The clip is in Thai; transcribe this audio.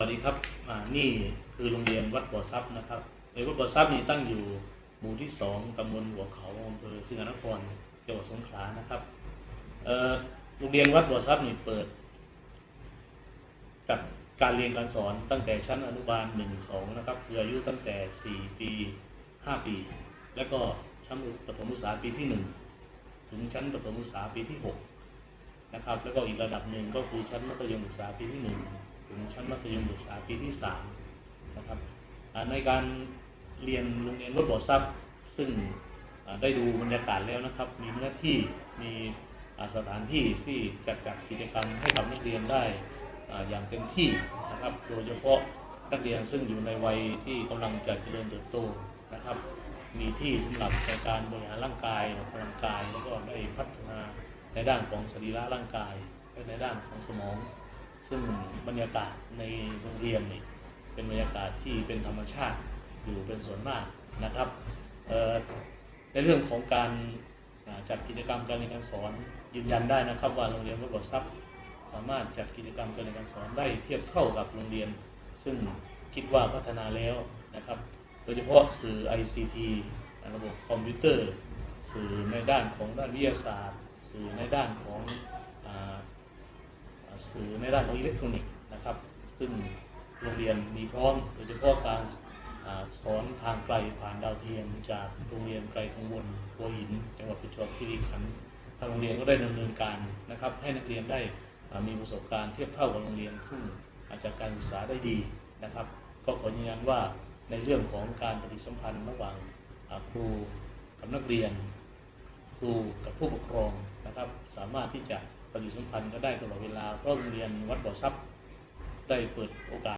สวัสดีครับนี่คือโรงเรียนวัดบ่อทรัพย์นะครับในวัดบ่อทรัพย์นี่ตั้งอยู่หมู่ที่สองตำบลหัวเขาอำเภอสิงห์นครจังหวัดสงขลานะครับโรงเรียนวัดบ่อทรัพย์นี่เปิดจัดการเรียนการสอนตั้งแต่ชั้นอนุบาลหนึ่งสองนะครับคืออายุตั้งแต่สี่ปีห้าปี แล้วก็ชั้นประถมศึกษาปีที่หนึ่งถึงชั้นประถมศึกษาปีที่หกนะครับ แล้วก็อีกระดับหนึ่งก็คือชั้นมัธยมศึกษาปีที่หนึ่ง ถึงชั้นมัธยมศึกษาปีที่สามนะครับในการเรียนโรงเรียนรถบ่อทรัพย์ซึ่งได้ดูบรรยากาศแล้วนะครับ มีเนื้อที่มีสถานที่ที่จัดจัดกิจกรรมให้กับนักเรียนได้อย่างเต็มที่นะครับ โดยเฉพาะนักเรียนซึ่งอยู่ในวัยที่กำลังจะเจริญเติบโตนะครับ มีที่สำหรับในการบริหารร่างกายออกกำลังกายแล้วก็ได้พัฒนาในด้านของสรีระร่างกายและในด้านของสมอง ซึ่งบรรยากาศในโรงเรียนนี่เป็นบรรยากาศที่เป็นธรรมชาติอยู่เป็นส่วนมากนะครับในเรื่องของการจัดกิจกรรมการเรียนการสอนยืนยันได้นะครับ ว่าโรงเรียนวัดบ่อทรัพย์สามารถจัดกิจกรรมการเรียนการสอนได้เทียบเท่ากับโรงเรียน ซึ่งคิดว่าพัฒนาแล้วนะครับ โดยเฉพาะสื่อ ICT ระบบคอมพิวเตอร์ สื่อในด้านของด้านวิทยาศาสตร์ สื่อในด้านของ สื่อในด้านของอิเล็กทรอนิกส์นะครับ ซึ่งโรงเรียนมีพร้อมโดยเฉพาะการอสอนทางไกลผ่านดาวเทียมจากโรงเรียนไกลกังวลหัวหินจังหวัดประจวบคีรีขันธ์ทางโรงเรียนก็ได้ดำเนินการนะครับ ให้นักเรียนได้มีประสบการณ์เทียบเท่ากับโรงเรียนซึ่งอาจจะการศึกษาได้ดีนะครับ ก็ขอยืนยันว่าในเรื่องของการปฏิสัมพันธ์ระหว่างครูกับนักเรียน ครูกับผู้ปกครองนะครับ สามารถที่จะปฏิสัมพันธ์ก็ได้ตลอดเวลาเพราะโรงเรียนวัดบ่อทรัพย์ได้เปิดโอกาส